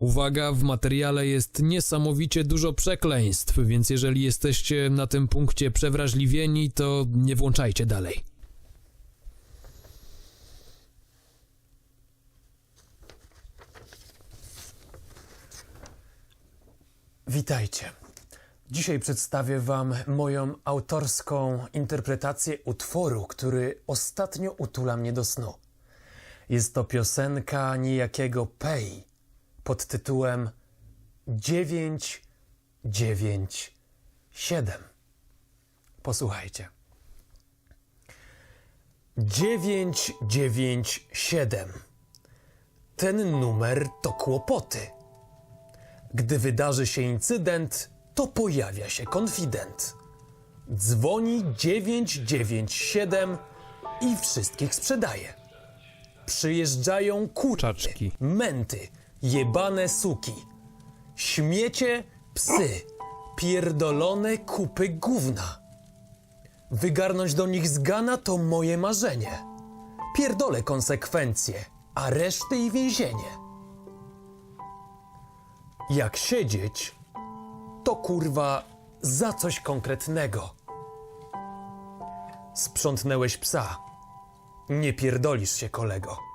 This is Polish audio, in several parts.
Uwaga, w materiale jest niesamowicie dużo przekleństw, więc jeżeli jesteście na tym punkcie przewrażliwieni, to nie włączajcie dalej. Witajcie. Dzisiaj przedstawię Wam moją autorską interpretację utworu, który ostatnio utula mnie do snu. Jest to piosenka niejakiego Pei pod tytułem 997. Posłuchajcie. 997. Ten numer to kłopoty. Gdy wydarzy się incydent, to pojawia się konfident. Dzwoni 997 i wszystkich sprzedaje. Przyjeżdżają kurczaczki, Czaczki. Jebane suki, śmiecie, psy, pierdolone kupy gówna. Wygarnąć do nich z gana to moje marzenie. Pierdolę konsekwencje, areszty i więzienie. Jak siedzieć, to kurwa za coś konkretnego. Sprzątnęłeś psa. Nie pierdolisz się, kolego.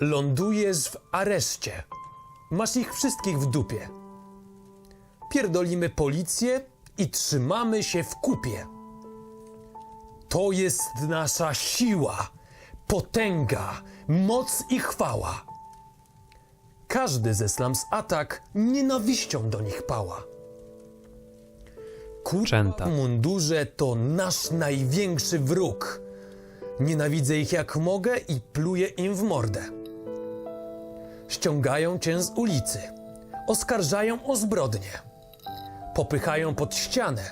Lądujesz w areszcie. Masz ich wszystkich w dupie. Pierdolimy policję i trzymamy się w kupie. To jest nasza siła, potęga, moc i chwała. Każdy ze Slams Attack nienawiścią do nich pała. Kurwa Częta. w mundurze to nasz największy wróg. Nienawidzę ich jak mogę i pluję im w mordę. Ściągają cię z ulicy. Oskarżają o zbrodnie. Popychają pod ścianę.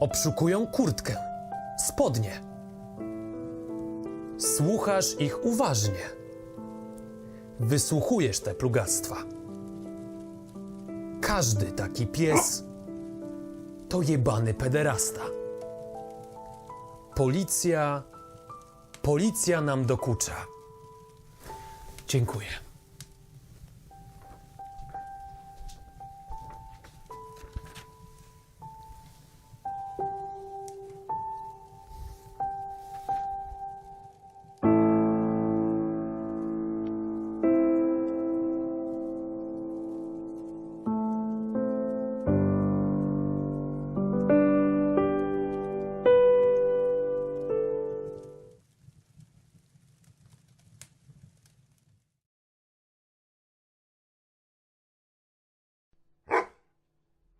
Obszukują kurtkę, spodnie. Słuchasz ich uważnie wysłuchujesz te plugastwa. Każdy taki pies to jebany pederasta. Policja, policja nam dokucza. Dziękuję.